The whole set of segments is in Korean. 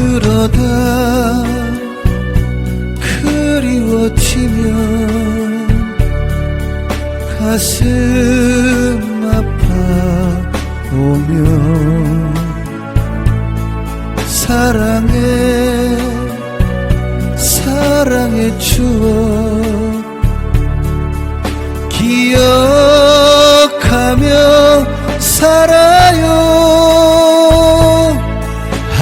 그러다 그리워지면 가슴 아파 오면 사랑의 사랑의 추억 기억하며 살아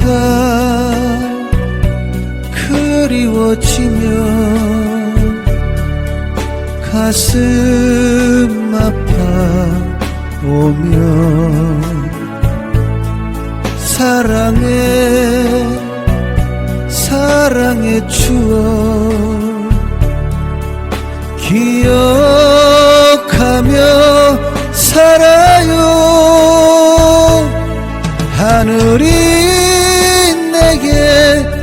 그러다 그리워지면 가슴 아파 오면 사랑의 사랑의 추억